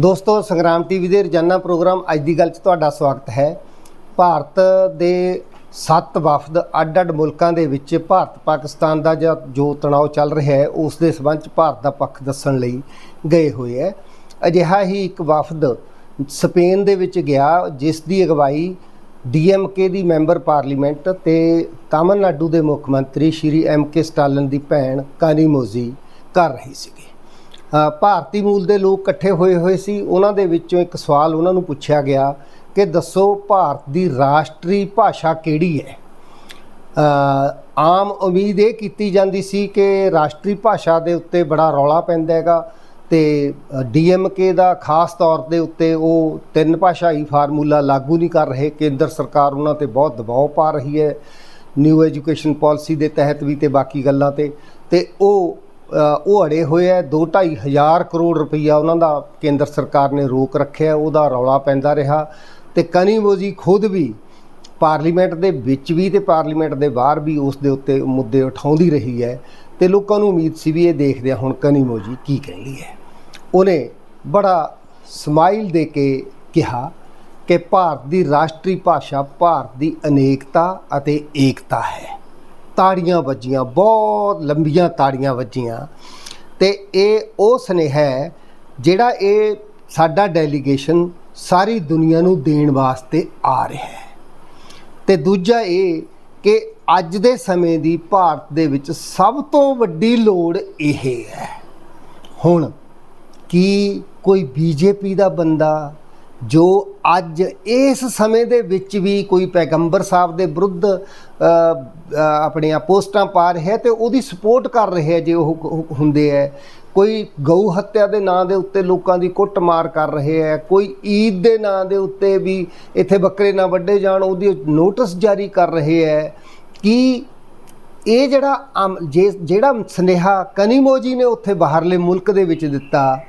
ਦੋਸਤੋ, ਸੰਗਰਾਮ ਟੀਵੀ ਦੇ ਰੋਜ਼ਾਨਾ ਪ੍ਰੋਗਰਾਮ ਅੱਜ ਦੀ ਗੱਲ 'ਚ ਤੁਹਾਡਾ ਸਵਾਗਤ ਹੈ। ਭਾਰਤ ਦੇ ਸੱਤ ਵਫਦ ਅੱਡ-ਅੱਡ ਮੁਲਕਾਂ ਦੇ ਵਿੱਚ ਭਾਰਤ ਪਾਕਿਸਤਾਨ ਦਾ ਜੋ- ਜੋ ਤਣਾਅ ਚੱਲ ਰਿਹਾ ਹੈ, ਉਸ ਦੇ ਸਬੰਧ 'ਚ ਭਾਰਤ ਦਾ ਪੱਖ ਦੱਸਣ ਲਈ ਗਏ ਹੋਏ ਹੈ। ਅਜਿਹਾ ਹੀ ਇੱਕ ਵਫਦ ਸਪੇਨ ਦੇ ਵਿੱਚ ਗਿਆ, ਜਿਸ ਦੀ ਅਗਵਾਈ ਡੀਐਮਕੇ ਦੀ ਮੈਂਬਰ ਪਾਰਲੀਮੈਂਟ ਤੇ ਤਾਮਿਲਨਾਡੂ ਦੇ ਮੁੱਖ ਮੰਤਰੀ ਸ਼੍ਰੀ ਐਮਕੇ ਸਟਾਲਨ ਦੀ ਭੈਣ ਕਾਨੀਮੋਜ਼ੀ ਕਰ ਰਹੀ ਸੀਗੀ। ਭਾਰਤੀ ਮੂਲ ਦੇ ਲੋਕ ਇਕੱਠੇ ਹੋਏ ਹੋਏ ਸੀ। ਉਹਨਾਂ ਦੇ ਵਿੱਚੋਂ ਇੱਕ ਸਵਾਲ ਉਹਨਾਂ ਨੂੰ ਪੁੱਛਿਆ ਗਿਆ ਕਿ ਦੱਸੋ ਭਾਰਤ ਦੀ ਰਾਸ਼ਟਰੀ ਭਾਸ਼ਾ ਕਿਹੜੀ ਹੈ? ਆਮ ਉਮੀਦ ਇਹ ਕੀਤੀ ਜਾਂਦੀ ਸੀ ਕਿ ਰਾਸ਼ਟਰੀ ਭਾਸ਼ਾ ਦੇ ਉੱਤੇ ਬੜਾ ਰੌਲਾ ਪੈਂਦਾ ਹੈਗਾ ਤੇ ਡੀਐਮਕੇ ਦਾ ਖਾਸ ਤੌਰ ਦੇ ਉੱਤੇ ਉਹ ਤਿੰਨ ਭਾਸ਼ਾਈ ਫਾਰਮੂਲਾ ਲਾਗੂ ਨਹੀਂ ਕਰ ਰਹੇ। ਕੇਂਦਰ ਸਰਕਾਰ ਉਹਨਾਂ ਤੇ ਬਹੁਤ ਦਬਾਅ ਪਾ ਰਹੀ ਹੈ। ਨਿਊ ਐਜੂਕੇਸ਼ਨ ਪਾਲਿਸੀ ਦੇ ਤਹਿਤ ਵੀ ਤੇ ਬਾਕੀ ਗੱਲਾਂ ਤੇ। ਤੇ ਉਹ ਉਹ ਅੜੇ ਹੋਏ ਹੈ 2.5 ਹਜ਼ਾਰ ਕਰੋੜ ਰੁਪਈਆ ਉਹਨਾਂ ਦਾ ਕੇਂਦਰ ਸਰਕਾਰ ਨੇ ਰੋਕ ਰੱਖਿਆ, ਉਹਦਾ ਰੌਲਾ ਪੈਂਦਾ ਰਿਹਾ ਤੇ ਕਨੀਮੋਜੀ ਖੁਦ ਵੀ ਪਾਰਲੀਮੈਂਟ ਦੇ ਵਿੱਚ ਵੀ ਤੇ ਪਾਰਲੀਮੈਂਟ ਦੇ ਬਾਹਰ ਵੀ ਉਸ ਦੇ ਉੱਤੇ ਮੁੱਦੇ ਉਠਾਉਂਦੀ ਰਹੀ ਹੈ ਤੇ ਲੋਕਾਂ ਨੂੰ ਉਮੀਦ ਸੀ ਵੀ ਇਹ ਦੇਖਦੇ ਆ ਹੁਣ ਕਨੀਮੋਜੀ ਕੀ ਕਹਿੰਦੀ ਹੈ। ਉਹਨੇ ਬੜਾ ਸਮਾਈਲ ਦੇ ਕੇ ਕਿਹਾ ਕਿ ਭਾਰਤ ਦੀ ਰਾਸ਼ਟਰੀ ਭਾਸ਼ਾ, ਭਾਰਤ ਦੀ ਅਨੇਕਤਾ ਅਤੇ ਏਕਤਾ ਹੈ। ਤਾੜੀਆਂ ਵੱਜੀਆਂ, ਬਹੁਤ ਲੰਬੀਆਂ ਤਾੜੀਆਂ ਵੱਜੀਆਂ। ਤੇ ਇਹ ਉਹ ਸੁਨੇਹਾ ਹੈ ਜਿਹੜਾ ਇਹ ਸਾਡਾ ਡੈਲੀਗੇਸ਼ਨ ਸਾਰੀ ਦੁਨੀਆ ਨੂੰ ਦੇਣ ਵਾਸਤੇ ਆ ਰਿਹਾ ਹੈ। ਤੇ ਦੂਜਾ ਇਹ ਕਿ ਅੱਜ ਦੇ ਸਮੇਂ ਦੀ ਭਾਰਤ ਦੇ ਵਿੱਚ ਸਭ ਤੋਂ ਵੱਡੀ ਲੋੜ ਇਹ ਹੈ। ਹੁਣ ਕੀ ਕੋਈ ਬੀਜੇਪੀ ਦਾ ਬੰਦਾ ਜੋ ਅੱਜ ਇਸ ਸਮੇਂ ਦੇ ਵਿੱਚ ਵੀ ਕੋਈ ਪੈਗੰਬਰ ਸਾਹਿਬ ਦੇ ਵਿਰੁੱਧ ਆਪਣੀਆਂ ਪੋਸਟਾਂ ਪਾ ਰਿਹਾ ਤੇ ਉਹਦੀ ਸਪੋਰਟ ਕਰ ਰਿਹਾ ਜੇ ਉਹ ਹੁੰਦੇ ਹੈ ਕੋਈ ਗਊ ਹੱਤਿਆ ਦੇ ਨਾਂ ਦੇ ਉੱਤੇ ਲੋਕਾਂ ਦੀ ਕੁੱਟਮਾਰ ਕਰ ਰਹੇ ਹੈ ਕੋਈ ਈਦ ਦੇ ਨਾਂ ਦੇ ਉੱਤੇ ਵੀ ਇੱਥੇ ਬੱਕਰੇ ਨਾ ਵੱਢੇ ਜਾਣ, ਉਹਦੀ ਨੋਟਿਸ ਜਾਰੀ ਕਰ ਰਹੇ ਹੈ ਕਿ ਇਹ ਜਿਹੜਾ ਆਮ- ਜੇ- ਜਿਹੜਾ ਸਨੇਹਾ ਕਨੀਮੋਜੀ ਨੇ ਉੱਥੇ ਬਾਹਰਲੇ ਮੁਲਕ ਦੇ ਵਿੱਚ ਦਿੱਤਾ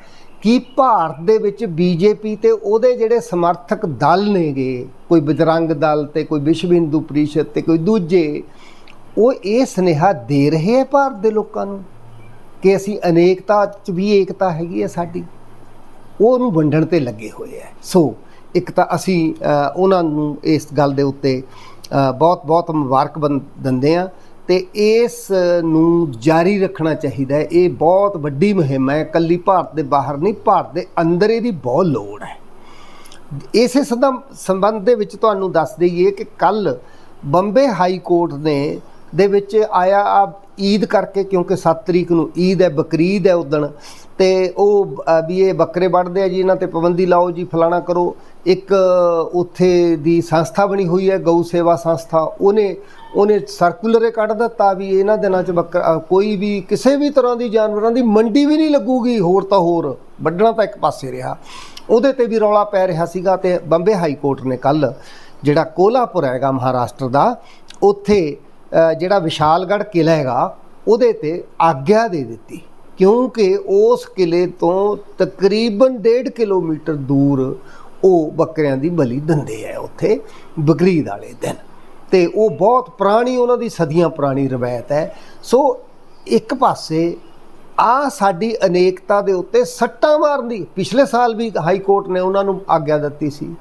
ਕਿ ਭਾਰਤ ਦੇ ਵਿੱਚ ਬੀਜੇਪੀ ਤੇ ਉਹਦੇ ਜਿਹੜੇ ਸਮਰਥਕ ਦਲ ਨੇਗੇ ਕੋਈ ਬਜਰੰਗ ਦਲ ਤੇ ਕੋਈ ਵਿਸ਼ਵ ਹਿੰਦੂ ਪ੍ਰੀਸ਼ਦ ਤੇ ਕੋਈ ਦੂਜੇ ਉਹ ਇਹ ਸਨੇਹਾ ਦੇ ਰਹੇ ਹੈ ਭਾਰਤ ਦੇ ਲੋਕਾਂ ਨੂੰ ਕਿ ਅਸੀਂ ਅਨੇਕਤਾ 'ਚ ਵੀ ਏਕਤਾ ਹੈਗੀ ਹੈ ਸਾਡੀ? ਉਹ ਉਹਨੂੰ ਵੰਡਣ ਤੇ ਲੱਗੇ ਹੋਏ ਹੈ ਸੋ ਇੱਕ ਤਾਂ ਅਸੀਂ ਉਹਨਾਂ ਨੂੰ ਇਸ ਗੱਲ ਦੇ ਉੱਤੇ ਅ, ਬਹੁਤ ਬਹੁਤ ਮੁਬਾਰਕਬਾਦ ਦਿੰਦੇ ਆ। ਤੇ ਇਸ ਨੂੰ ਜਾਰੀ ਰੱਖਣਾ ਚਾਹੀਦਾ ਹੈ। ਇਹ ਬਹੁਤ ਵੱਡੀ ਮੁਹਿੰਮ ਹੈ। ਕੱਲੀ ਭਾਰਤ ਦੇ ਬਾਹਰ ਨਹੀਂ, ਭਾਰਤ ਦੇ ਅੰਦਰ ਇਹਦੀ ਬਹੁਤ ਲੋੜ ਹੈ। ਇਸੇ ਸਦਾ, ਸੰਬੰਧ ਦੇ ਵਿੱਚ ਤੁਹਾਨੂੰ ਦੱਸ ਦਈਏ ਕਿ ਕੱਲ ਬੰਬੇ ਹਾਈ ਕੋਰਟ ਨੇ, ਦੇ ਵਿੱਚ ਆਇਆ ਆ ਈਦ ਕਰਕੇ, ਕਿਉਂਕਿ 7 ਤਰੀਕ ਨੂੰ ਈਦ ਹੈ, ਬਕਰੀਦ ਹੈ ਉਦਣ। ਤੇ ਉਹ ਵੀ ਇਹ ਬੱਕਰੇ ਵੱਢਦੇ ਆ ਜੀ, ਇਹਨਾਂ ਤੇ ਪਾਬੰਦੀ ਲਾਓ ਜੀ, ਫਲਾਣਾ ਕਰੋ। ਇੱਕ ਉੱਥੇ ਦੀ ਸੰਸਥਾ ਬਣੀ ਹੋਈ ਹੈ, ਗਊ ਸੇਵਾ ਸੰਸਥਾ, ਉਹਨੇ ਉਹਨੇ ਸਰਕੂਲਰ ਕੱਢ ਦਿੱਤਾ ਵੀ ਇਹਨਾਂ ਦਿਨਾਂ 'ਚ ਬੱਕਰ ਕੋਈ ਵੀ ਕਿਸੇ ਵੀ ਤਰ੍ਹਾਂ ਦੀ ਜਾਨਵਰਾਂ ਦੀ ਮੰਡੀ ਵੀ ਨਹੀਂ ਲੱਗੂਗੀ, ਹੋਰ ਤਾਂ ਹੋਰ, ਵੱਢਣਾ ਤਾਂ ਇੱਕ ਪਾਸੇ ਰਿਹਾ। ਉਹਦੇ ਤੇ ਵੀ ਰੌਲਾ ਪੈ ਰਿਹਾ ਸੀਗਾ ਤੇ ਬੰਬੇ ਹਾਈ ਕੋਰਟ ਨੇ ਕੱਲ ਜਿਹੜਾ ਕੋਲਾਪੁਰ ਹੈਗਾ ਮਹਾਰਾਸ਼ਟਰ ਦਾ, ਉੱਥੇ ਜਿਹੜਾ ਵਿਸ਼ਾਲਗੜ੍ਹ ਕਿਲਾ ਹੈਗਾ, ਉਹਦੇ ਤੇ ਆਗਿਆ ਦੇ ਦਿੱਤੀ। ਕਿਉਂਕਿ ਉਸ ਕਿਲੇ ਤੋਂ ਤਕਰੀਬਨ 1.5 ਕਿਲੋਮੀਟਰ ਦੂਰ ਉਹ ਬੱਕਰਿਆਂ ਦੀ ਬਲੀ ਦਿੰਦੇ ਆ ਉੱਥੇ, ਬਕਰੀਦ ਵਾਲੇ ਦਿਨ। ਤੇ ਉਹ ਬਹੁਤ ਪੁਰਾਣੀ, ਉਹਨਾਂ ਦੀ ਸਦੀਆਂ ਪੁਰਾਣੀ ਰਵਾਇਤ ਹੈ। ਸੋ ਇੱਕ ਪਾਸੇ ਆ ਸਾਡੀ ਅਨੇਕਤਾ ਦੇ ਉੱਤੇ ਸੱਟਾਂ ਮਾਰਨ ਦੀ, ਪਿਛਲੇ ਸਾਲ ਵੀ ਹਾਈ ਕੋਰਟ ਨੇ ਉਹਨਾਂ ਨੂੰ ਆਗਿਆ ਦਿੱਤੀ ਸੀ।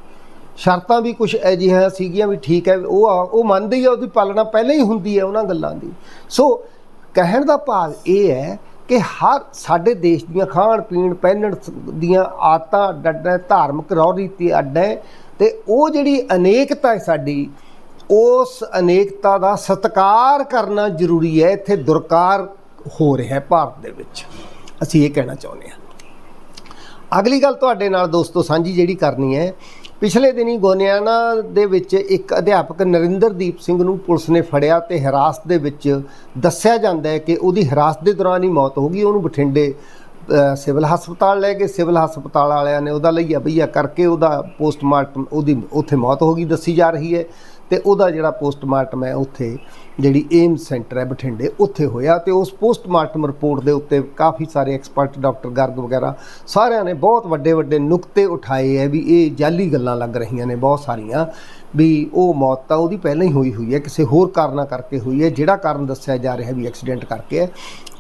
ਸ਼ਰਤਾਂ ਵੀ ਕੁਝ ਅਜਿਹੀਆਂ ਸੀਗੀਆਂ ਵੀ ਠੀਕ ਹੈ, ਉਹ ਆ- ਉਹ ਮੰਨਦੀ ਹੀ ਆ, ਉਹਦੀ ਪਾਲਣਾ ਪਹਿਲਾਂ ਹੀ ਹੁੰਦੀ ਹੈ ਉਹਨਾਂ ਗੱਲਾਂ ਦੀ। ਸੋ ਕਹਿਣ ਦਾ ਭਾਵ ਇਹ ਹੈ ਕਿ ਹਰ ਸਾਡੇ ਦੇਸ਼ ਦੀਆਂ ਖਾਣ ਪੀਣ, ਪਹਿਨਣ ਦੀਆਂ ਆਦਤਾਂ ਅੱਡ ਧਾਰਮਿਕ ਰੌ ਰੀਤੀ ਅੱਡ ਹੈ ਤੇ ਉਹ ਜਿਹੜੀ ਅਨੇਕਤਾ ਹੈ ਸਾਡੀ ਉਸ ਅਨੇਕਤਾ ਦਾ ਸਤਿਕਾਰ ਕਰਨਾ ਜ਼ਰੂਰੀ ਹੈ, ਇੱਥੇ ਦੁਰਕਾਰ ਹੋ ਰਿਹਾ ਹੈ ਭਾਰਤ ਦੇ ਵਿੱਚ। ਅਸੀਂ ਇਹ ਕਹਿਣਾ ਚਾਹੁੰਦੇ ਹਾਂ। ਅਗਲੀ ਗੱਲ ਤੁਹਾਡੇ ਨਾਲ ਦੋਸਤੋ ਸਾਂਝੀ ਜਿਹੜੀ ਕਰਨੀ ਹੈ, ਪਿਛਲੇ ਦਿਨੀ ਗੋਨਿਆਣਾ ਦੇ ਵਿੱਚ ਇੱਕ ਅਧਿਆਪਕ ਨਰਿੰਦਰਦੀਪ ਸਿੰਘ ਨੂੰ ਪੁਲਿਸ ਨੇ ਫੜਿਆ ਤੇ ਹਿਰਾਸਤ ਦੇ ਵਿੱਚ ਦੱਸਿਆ ਜਾਂਦਾ ਹੈ ਕਿ ਉਹਦੀ ਹਿਰਾਸਤ ਦੇ ਦੌਰਾਨ ਹੀ ਮੌਤ ਹੋ ਗਈ। ਉਹਨੂੰ ਬਠਿੰਡੇ ਸਿਵਲ ਹਸਪਤਾਲ ਲੈ ਗਏ। ਸਿਵਲ ਹਸਪਤਾਲ ਵਾਲਿਆਂ ਨੇ ਉਹਦਾ ਲਈਆ ਬਈਆ ਕਰਕੇ ਉਹਦਾ ਪੋਸਟਮਾਰਟਮ ਉਹਦੀ, ਉੱਥੇ ਮੌਤ ਹੋ ਗਈ, ਦੱਸੀ ਜਾ ਰਹੀ ਹੈ। ਤੇ ਉਹਦਾ ਜਿਹੜਾ ਪੋਸਟਮਾਰਟਮ ਹੈ ਉੱਥੇ, ਜਿਹੜੀ ਏਮ ਸੈਂਟਰ ਹੈ ਬਠਿੰਡੇ, ਉੱਥੇ ਹੋਇਆ ਤੇ ਉਸ ਪੋਸਟਮਾਰਟਮ ਰਿਪੋਰਟ ਦੇ ਉੱਤੇ ਕਾਫੀ ਸਾਰੇ ਐਕਸਪਰਟ ਡਾਕਟਰ ਗਰਗ ਵਗੈਰਾ ਸਾਰਿਆਂ ਨੇ ਬਹੁਤ ਵੱਡੇ ਵੱਡੇ ਨੁਕਤੇ ਉਠਾਏ ਹੈ ਵੀ ਇਹ ਜਾਲੀ ਗੱਲਾਂ ਲੱਗ ਰਹੀਆਂ ਨੇ ਬਹੁਤ ਸਾਰੀਆਂ, ਵੀ ਉਹ ਮੌਤ ਤਾਂ ਉਹਦੀ ਪਹਿਲਾਂ ਹੀ ਹੋਈ ਹੋਈ ਹੈ, ਕਿਸੇ ਹੋਰ ਕਾਰਨਾਂ ਕਰਕੇ ਹੋਈ ਹੈ, ਜਿਹੜਾ ਕਾਰਨ ਦੱਸਿਆ ਜਾ ਰਿਹਾ ਵੀ ਐਕਸੀਡੈਂਟ ਕਰਕੇ ਹੈ।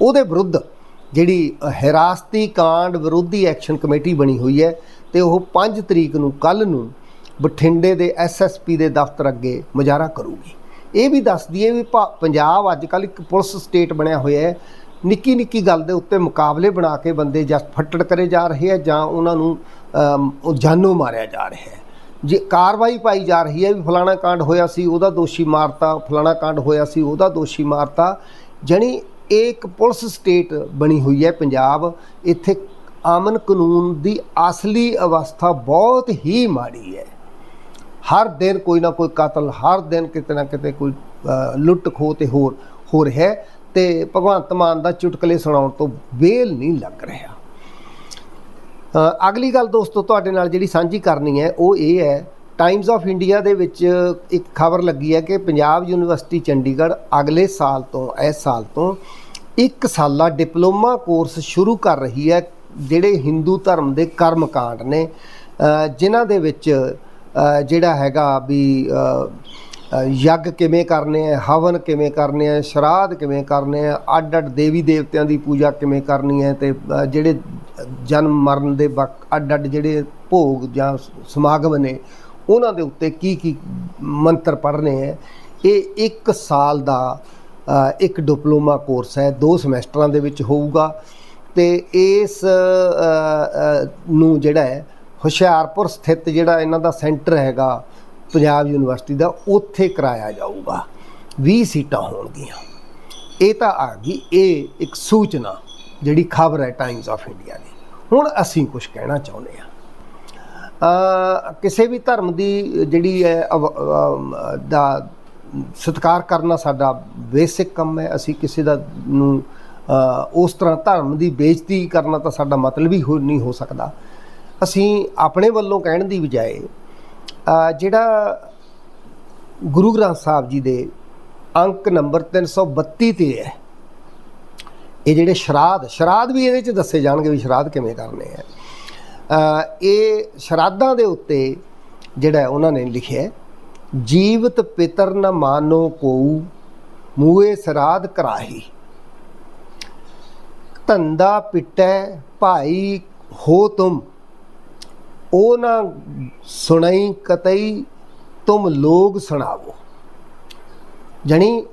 ਉਹਦੇ ਵਿਰੁੱਧ ਜਿਹੜੀ ਹਿਰਾਸਤੀ ਕਾਂਡ ਵਿਰੋਧੀ ਐਕਸ਼ਨ ਕਮੇਟੀ ਬਣੀ ਹੋਈ ਹੈ ਤੇ ਉਹ 5 ਤਰੀਕ ਨੂੰ ਕੱਲ ਨੂੰ ਬਠਿੰਡੇ ਦੇ ਐਸਐਸਪੀ ਦੇ ਦਫ਼ਤਰ ਅੱਗੇ ਮੁਜ਼ਾਹਰਾ ਕਰੂਗੀ। ਇਹ ਵੀ ਦੱਸਦੀ ਹੈ ਵੀ ਭਾ- ਪੰਜਾਬ ਅੱਜ ਕੱਲ ਇੱਕ ਪੁਲਿਸ ਸਟੇਟ ਬਣਿਆ ਹੋਇਆ ਹੈ। ਨਿੱਕੀ ਨਿੱਕੀ ਗੱਲ ਦੇ ਉੱਤੇ ਮੁਕਾਬਲੇ ਬਣਾ ਕੇ ਬੰਦੇ ਜਾਂ ਫੱਟੜ ਕਰੇ ਜਾ ਰਹੇ ਆ ਜਾਂ ਉਹਨਾਂ ਨੂੰ ਉਹ ਜਾਨੋਂ ਮਾਰਿਆ ਜਾ ਰਿਹਾ ਹੈ। ਜੇ ਕਾਰਵਾਈ ਪਾਈ ਜਾ ਰਹੀ ਹੈ ਵੀ ਫਲਾਣਾ ਕਾਂਡ ਹੋਇਆ ਸੀ, ਉਹਦਾ ਦੋਸ਼ੀ ਮਾਰਤਾ, ਫਲਾਣਾ ਕਾਂਡ ਹੋਇਆ ਸੀ, ਉਹਦਾ ਦੋਸ਼ੀ ਮਾਰਤਾ, ਜਣੀ ਇਹ ਇੱਕ ਪੁਲਿਸ ਸਟੇਟ ਬਣੀ ਹੋਈ ਹੈ ਪੰਜਾਬ। ਇੱਥੇ ਆਮਨ ਕਾਨੂੰਨ ਦੀ ਅਸਲੀ ਅਵਸਥਾ ਬਹੁਤ ਹੀ ਮਾੜੀ ਹੈ। ਹਰ ਦਿਨ ਕੋਈ ਨਾ ਕੋਈ ਕਤਲ, ਹਰ ਦਿਨ ਕਿਤੇ ਨਾ ਕਿਤੇ ਕੋਈ ਲੁੱਟ ਖੋਹ ਤੇ ਹੋਰ, ਹੋ ਰਿਹਾ ਹੈ ਤੇ ਭਗਵੰਤ ਮਾਨ ਦਾ ਚੁਟਕਲੇ ਸੁਣਾਉਣ ਤੋਂ ਵੇਲ ਨਹੀਂ ਲੱਗ ਰਿਹਾ। ਅਗਲੀ ਗੱਲ ਦੋਸਤੋ ਤੁਹਾਡੇ ਨਾਲ ਜਿਹੜੀ ਸਾਂਝੀ ਕਰਨੀ ਹੈ, ਉਹ ਇਹ ਹੈ ਟਾਈਮਜ਼ ਆਫ ਇੰਡੀਆ ਦੇ ਵਿੱਚ ਇੱਕ ਖਬਰ ਲੱਗੀ ਹੈ ਕਿ ਪੰਜਾਬ ਯੂਨੀਵਰਸਿਟੀ ਚੰਡੀਗੜ੍ਹ ਅਗਲੇ ਸਾਲ ਤੋਂ, ਇਸ ਸਾਲ ਤੋਂ ਇੱਕ ਸਾਲਾ ਡਿਪਲੋਮਾ ਕੋਰਸ ਸ਼ੁਰੂ ਕਰ ਰਹੀ ਹੈ, ਜਿਹੜੇ ਹਿੰਦੂ ਧਰਮ ਦੇ ਕਰਮ ਕਾਂਡ ਨੇ ਜਿਨ੍ਹਾਂ ਦੇ ਵਿੱਚ ਜਿਹੜਾ ਹੈਗਾ ਵੀ ਅ, ਯੱਗ ਕਿਵੇਂ ਕਰਨੇ ਆ ਹਵਨ ਕਿਵੇਂ ਕਰਨੇ ਆ ਸ਼ਰਾਧ ਕਿਵੇਂ ਕਰਨੇ ਆ ਅੱਡ ਅੱਡ ਦੇਵੀ ਦੇਵਤਿਆਂ ਦੀ ਪੂਜਾ ਕਿਵੇਂ ਕਰਨੀ ਹੈ ਤੇ ਜਿਹੜੇ ਜਨਮ ਮਰਨ ਦੇ ਵਕ ਅੱਡ ਅੱਡ ਜਿਹੜੇ ਭੋਗ ਜਾਂ ਸਮਾਗਮ ਨੇ ਉਹਨਾਂ ਦੇ ਉੱਤੇ ਕੀ ਕੀ ਮੰਤਰ ਪੜ੍ਹਨੇ ਆ ਇਹ ਇੱਕ ਸਾਲ ਦਾ ਇੱਕ ਡਿਪਲੋਮਾ ਕੋਰਸ ਹੈ ਦੋ ਸਮੈਸਟਰਾਂ ਦੇ ਵਿੱਚ ਹੋਊਗਾ ਤੇ ਇਸ ਨੂੰ ਜਿਹੜਾ ਹੈ ਹੁਸ਼ਿਆਰਪੁਰ ਸਥਿਤ ਜਿਹੜਾ ਇਹਨਾਂ ਦਾ ਸੈਂਟਰ ਹੈਗਾ ਪੰਜਾਬ ਯੂਨੀਵਰਸਿਟੀ ਦਾ ਉੱਥੇ ਕਰਾਇਆ ਜਾਊਗਾ। 20 ਸੀਟਾਂ ਹੋਣਗੀਆਂ। ਇਹ ਤਾਂ ਆ ਗਈ ਇਹ ਇੱਕ ਸੂਚਨਾ ਜਿਹੜੀ ਖਬਰ ਹੈ ਟਾਈਮਸ ਆਫ ਇੰਡੀਆ ਦੀ। ਹੁਣ ਅਸੀਂ ਕੁਝ ਕਹਿਣਾ ਚਾਹੁੰਦੇ ਹਾਂ। ਅ, ਕਿਸੇ ਵੀ ਧਰਮ ਦੀ ਜਿਹੜੀ ਹੈ ਦਾ ਸਤਿਕਾਰ ਕਰਨਾ ਸਾਡਾ ਬੇਸਿਕ ਕੰਮ ਹੈ। ਅਸੀਂ ਕਿਸੇ ਦਾ ਨੂੰ ਉਸ ਤਰ੍ਹਾਂ ਧਰਮ ਦੀ ਬੇਇੱਜ਼ਤੀ ਕਰਨਾ ਤਾਂ ਸਾਡਾ ਮਤਲਬ ਹੀ ਹੋ ਨਹੀਂ ਹੋ ਸਕਦਾ। ਅਸੀਂ ਆਪਣੇ ਵੱਲੋਂ ਕਹਿਣ ਦੀ ਬਜਾਏ ਜਿਹੜਾ ਗੁਰੂ ਗ੍ਰੰਥ ਸਾਹਿਬ ਜੀ ਦੇ ਅੰਕ ਨੰਬਰ 332 ਤੇ ਹੈ, ਇਹ ਜਿਹੜੇ ਸ਼ਰਾਧ ਸ਼ਰਾਧ ਵੀ ਇਹਦੇ ਚ ਦੱਸੇ ਜਾਣਗੇ ਵੀ ਸ਼ਰਾਧ ਕਿਵੇਂ ਕਰਨੇ ਆ। ਇਹ ਸ਼ਰਾਧਾਂ ਦੇ ਉੱਤੇ ਜਿਹੜਾ ਉਹਨਾਂ ਨੇ ਲਿਖਿਆ ਜੀਵਤ ਪਿਤਰ ਨ ਮਾਨੋ ਕੋਊ ਮੂਏ ਸਰਾਧ ਕਰਾਹੀ। ਧੰਦਾ ਪਿਟੈ ਭਾਈ ਹੋ ਤੁਮ ਉਹ ਨਾ ਸੁਣਈ ਕਤਈ ਤੁਮ ਲੋਗ ਸੁਣਾਵੋ। ਜਣੀ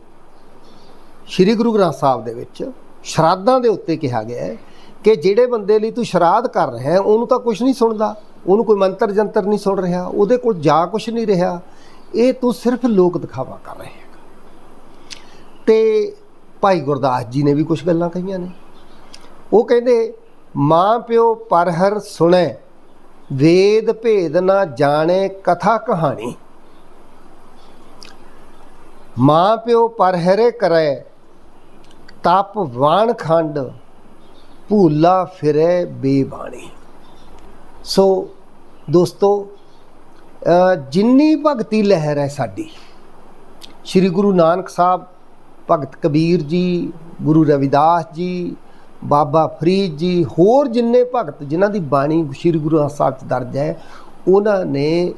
ਸ੍ਰੀ ਗੁਰੂ ਗ੍ਰੰਥ ਸਾਹਿਬ ਦੇ ਵਿੱਚ ਸ਼ਰਾਧਾਂ ਦੇ ਉੱਤੇ ਕਿਹਾ ਗਿਆ ਹੈ ਕਿ ਜਿਹੜੇ ਬੰਦੇ ਲਈ ਤੂੰ ਸ਼ਰਾਧ ਕਰ ਰਿਹਾ ਹੈ, ਉਹਨੂੰ ਤਾਂ ਕੁਝ ਨਹੀਂ ਸੁਣਦਾ, ਉਹਨੂੰ ਕੋਈ ਮੰਤਰ ਜੰਤਰ ਨਹੀਂ ਸੁਣ ਰਿਹਾ, ਉਹਦੇ ਕੋਲ ਜਾ ਕੁਝ ਨਹੀਂ ਰਿਹਾ, ਇਹ ਤੂੰ ਸਿਰਫ ਲੋਕ ਦਿਖਾਵਾ ਕਰ ਰਿਹਾ ਹੈ ਤੇ ਭਾਈ ਗੁਰਦਾਸ ਜੀ ਨੇ ਵੀ ਕੁਝ ਗੱਲਾਂ ਕਹੀਆਂ ਨੇ। ਉਹ ਕਹਿੰਦੇ, ਮਾਂ ਪਿਓ ਪਰਹਰ ਸੁਣੈ ਵੇਦ ਭੇਦ ਨਾ ਜਾਣੇ ਕਥਾ ਕਹਾਣੀ। ਮਾਂ ਪਿਓ ਪਰਹਰੇ ਕਰੈ, ਤਪ ਵਾਣ ਖੰਡ, ਭੂਲਾ ਫਿਰੈ ਬੇਬਾਣੀ। ਸੋ ਦੋਸਤੋ ਜਿੰਨੀ ਭਗਤੀ ਲਹਿਰ ਹੈ ਸਾਡੀ, ਸ੍ਰੀ ਗੁਰੂ ਨਾਨਕ ਸਾਹਿਬ, ਭਗਤ ਕਬੀਰ ਜੀ, ਗੁਰੂ ਰਵਿਦਾਸ ਜੀ ਬਾਬਾ ਫਰੀਦ ਜੀ ਹੋਰ ਜਿੰਨੇ ਭਗਤ ਜਿਨ੍ਹਾਂ ਦੀ ਬਾਣੀ ਸ੍ਰੀ ਗੁਰੂ ਗ੍ਰੰਥ ਸਾਹਿਬ 'ਚ ਦਰਜ ਹੈ, ਉਹਨਾਂ ਨੇ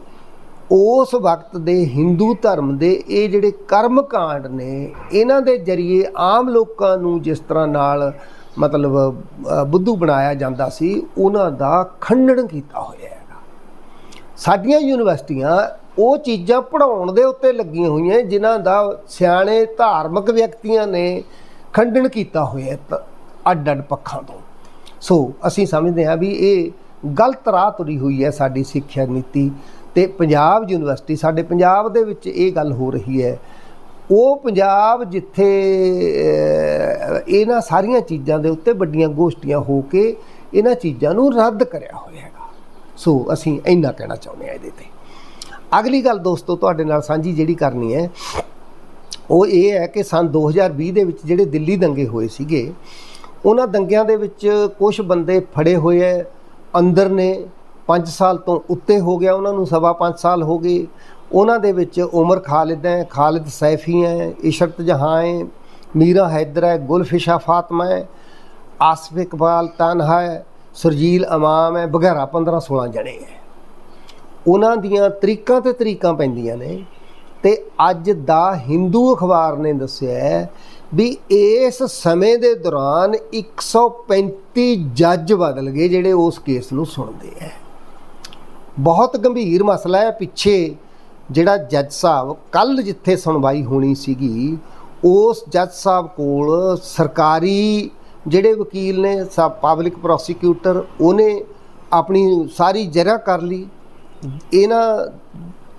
ਉਸ ਵਕਤ ਦੇ ਹਿੰਦੂ ਧਰਮ ਦੇ ਇਹ ਜਿਹੜੇ ਕਰਮ ਕਾਂਡ ਨੇ, ਇਹਨਾਂ ਦੇ ਜਰੀਏ ਆਮ ਲੋਕਾਂ ਨੂੰ ਜਿਸ ਤਰ੍ਹਾਂ ਨਾਲ ਮਤਲਬ ਬੁੱਧੂ ਬਣਾਇਆ ਜਾਂਦਾ ਸੀ, ਉਹਨਾਂ ਦਾ ਖੰਡਨ ਕੀਤਾ ਹੋਇਆ ਹੈ ਸਾਡੀਆਂ ਯੂਨੀਵਰਸਿਟੀਆਂ ਉਹ ਚੀਜ਼ਾਂ ਪੜਾਉਣ ਦੇ ਉੱਤੇ ਲੱਗੀਆਂ ਹੋਈਆਂ, ਜਿਨ੍ਹਾਂ ਦਾ ਸਿਆਣੇ ਧਾਰਮਿਕ ਵਿਅਕਤੀਆਂ ਨੇ ਖੰਡਨ ਕੀਤਾ ਹੋਇਆ ਅੱਡ ਅੱਡ ਪੱਖਾਂ ਤੋਂ। ਸੋ ਅਸੀਂ ਸਮਝਦੇ ਹਾਂ ਵੀ ਇਹ ਗਲਤ ਰਾਹ ਤੁਰੀ ਹੋਈ ਹੈ ਸਾਡੀ ਸਿੱਖਿਆ ਨੀਤੀ ਤੇ ਪੰਜਾਬ ਯੂਨੀਵਰਸਿਟੀ, ਸਾਡੇ ਪੰਜਾਬ ਦੇ ਵਿੱਚ ਇਹ ਗੱਲ ਹੋ ਰਹੀ ਹੈ। ਉਹ ਪੰਜਾਬ ਜਿੱਥੇ ਇਹਨਾਂ ਸਾਰੀਆਂ ਚੀਜ਼ਾਂ ਦੇ ਉੱਤੇ ਵੱਡੀਆਂ ਗੋਸ਼ਟੀਆਂ ਹੋ ਕੇ ਇਹਨਾਂ ਚੀਜ਼ਾਂ ਨੂੰ ਰੱਦ ਕਰਿਆ ਹੋਇਆ ਹੈਗਾ। ਸੋ ਅਸੀਂ ਇੰਨਾ ਕਹਿਣਾ ਚਾਹੁੰਦੇ ਹਾਂ ਇਹਦੇ ਤੇ। ਅਗਲੀ ਗੱਲ ਦੋਸਤੋ, ਤੁਹਾਡੇ ਨਾਲ ਸਾਂਝੀ ਜਿਹੜੀ ਕਰਨੀ ਹੈ, ਉਹ ਇਹ ਹੈ ਕਿ ਸਨ 2020 ਦੇ ਵਿੱਚ ਜਿਹੜੇ ਦਿੱਲੀ ਦੰਗੇ ਹੋਏ ਸੀਗੇ ਉਹਨਾਂ ਦੰਗਿਆਂ ਦੇ ਵਿੱਚ ਕੁਝ ਬੰਦੇ ਫੜੇ ਹੋਏ ਐ, ਅੰਦਰ ਨੇ 5 ਸਾਲ ਤੋਂ ਉੱਤੇ ਹੋ ਗਿਆ, ਉਹਨਾਂ ਨੂੰ ਸਵਾ 5 ਸਾਲ ਹੋ ਗਏ। ਉਹਨਾਂ ਦੇ ਵਿੱਚ ਉਮਰ ਖਾਲਿਦ ਹੈ ਖਾਲਿਦ ਸੈਫੀ ਹੈ ਇਸ਼ਰਤ ਜਹਾਂ ਹੈ ਮੀਰਾ ਹੈਦਰ ਹੈ ਗੁਲਫਿਸ਼ਾ ਫਾਤਮਾ ਹੈ ਆਸਫ ਇਕਬਾਲ ਤਾਨਹਾ ਹੈ ਸੁਰਜੀਲ ਇਮਾਮ ਹੈ ਵਗੈਰਾ 15 16 ਜਣੇ ਹੈ ਉਹਨਾਂ ਦੀਆਂ ਤਰੀਕਾਂ ਤੇ ਤਰੀਕਾਂ ਪੈਂਦੀਆਂ ਨੇ ਤੇ ਅੱਜ ਦਾ ਹਿੰਦੂ ਅਖਬਾਰ ਨੇ ਦੱਸਿਆ ਵੀ ਇਸ ਸਮੇਂ ਦੇ ਦੌਰਾਨ 135 ਜੱਜ ਬਦਲ ਗਏ ਜਿਹੜੇ ਉਸ ਕੇਸ ਨੂੰ ਸੁਣਦੇ ਹੈ ਬਹੁਤ ਗੰਭੀਰ ਮਸਲਾ ਹੈ ਪਿੱਛੇ ਜਿਹੜਾ ਜੱਜ ਸਾਹਿਬ ਕੱਲ ਜਿੱਥੇ ਸੁਣਵਾਈ ਹੋਣੀ ਸੀਗੀ, ਉਸ ਜੱਜ ਸਾਹਿਬ ਕੋਲ ਸਰਕਾਰੀ ਜਿਹੜੇ ਵਕੀਲ ਨੇ ਸਬ ਪਬਲਿਕ ਪ੍ਰੋਸੀਕਿਊਟਰ ਉਹਨੇ ਆਪਣੀ ਸਾਰੀ ਜਰਾ ਕਰ ਲਈ। ਇਹਨਾਂ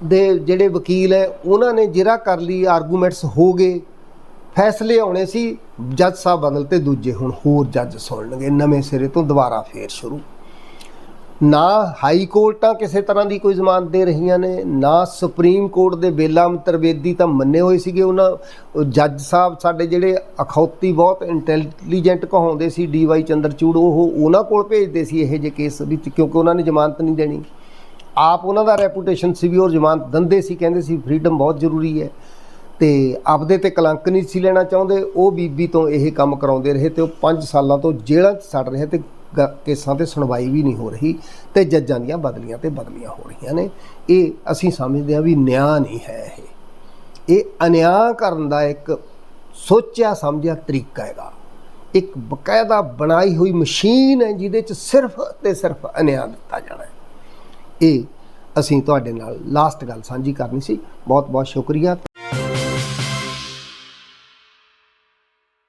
ਦੇ ਜਿਹੜੇ ਵਕੀਲ ਹੈ ਉਹਨਾਂ ਨੇ ਜਿਰਾ ਕਰ ਲਈ ਆਰਗੂਮੈਂਟਸ ਹੋ ਗਏ। ਫੈਸਲੇ ਆਉਣੇ ਸੀ, ਜੱਜ ਸਾਹਿਬ ਬਦਲ ਤੇ ਦੂਜੇ ਹੁਣ ਹੋਰ ਜੱਜ ਸੁਣਨਗੇ, ਨਵੇਂ ਸਿਰੇ ਤੋਂ ਦੁਬਾਰਾ ਫੇਰ ਸ਼ੁਰੂ। ਨਾ ਹਾਈ ਕੋਰਟਾਂ ਕਿਸੇ ਤਰ੍ਹਾਂ ਦੀ ਕੋਈ ਜ਼ਮਾਨਤ ਦੇ ਰਹੀਆਂ ਨੇ, ਨਾ ਸੁਪਰੀਮ ਕੋਰਟ ਦੇ ਬੇਲਾਮ ਅੰਤਰਵੇਦੀ ਤਾਂ ਮੰਨੇ ਹੋਏ ਸੀਗੇ ਉਹਨਾਂ ਜੱਜ ਸਾਹਿਬ ਸਾਡੇ ਜਿਹੜੇ ਅਖੌਤੀ ਬਹੁਤ ਇੰਟੈਲੀਜੈਂਟ ਕਹਾਉਂਦੇ ਸੀ, ਡੀ ਵਾਈ ਚੰਦਰਚੂੜ, ਉਹ ਉਹਨਾਂ ਕੋਲ ਭੇਜਦੇ ਸੀ ਇਹੋ ਜਿਹੇ ਕੇਸ ਵਿੱਚ, ਕਿਉਂਕਿ ਉਹਨਾਂ ਨੇ ਜ਼ਮਾਨਤ ਨਹੀਂ ਦੇਣੀ। ਆਪ ਉਹਨਾਂ ਦਾ ਰੈਪੂਟੇਸ਼ਨ ਸੀ ਵੀ ਉਹ ਜ਼ਮਾਨਤ ਦਿੰਦੇ ਸੀ, ਕਹਿੰਦੇ ਸੀ, ਫਰੀडम ਬਹੁਤ ਜ਼ਰੂਰੀ ਹੈ। ਤੇ ਆਪਦੇ ਤੇ ਕਲੰਕ ਨਹੀਂ ਸੀ ਲੈਣਾ ਚਾਹੁੰਦੇ, ਉਹ ਬੀਬੀ ਤੋਂ ਇਹ ਕੰਮ ਕਰਾਉਂਦੇ ਰਹੇ ਤੇ ਉਹ 5 ਸਾਲਾਂ ਤੋਂ ਜੇਲ੍ਹਾਂ 'ਚ ਸੜ ਰਹੇ ਤੇ ਗ- ਕੇਸਾਂ ਤੇ ਸੁਣਵਾਈ ਵੀ ਨਹੀਂ ਹੋ ਰਹੀ ਤੇ ਜੱਜਾਂ ਦੀਆਂ ਬਦਲੀਆਂ ਤੇ ਬਦਲੀਆਂ ਹੋ ਰਹੀਆਂ ਨੇ। ਇਹ ਅਸੀਂ ਸਮਝਦੇ ਹਾਂ ਵੀ ਨਿਆਂ ਨਹੀਂ ਹੈ ਇਹ। ਇਹ ਅਨਿਆਂ ਕਰਨ ਦਾ ਇੱਕ ਸੋਚਿਆ ਸਮਝਿਆ ਤਰੀਕਾ ਹੈਗਾ। ਇੱਕ ਬਕਾਇਦਾ ਬਣਾਈ ਹੋਈ ਮਸ਼ੀਨ ਹੈ ਜਿਹਦੇ 'ਚ ਸਿਰਫ ਤੇ ਸਿਰਫ ਅਨਿਆਂ ਦਿੱਤਾ ਜਾਣਾ ਹੈ। ਇਹ ਅਸੀਂ ਤੁਹਾਡੇ ਨਾਲ ਲਾਸਟ ਗੱਲ ਸਾਂਝੀ ਕਰਨੀ ਸੀ। ਬਹੁਤ ਬਹੁਤ ਸ਼ੁਕਰੀਆ।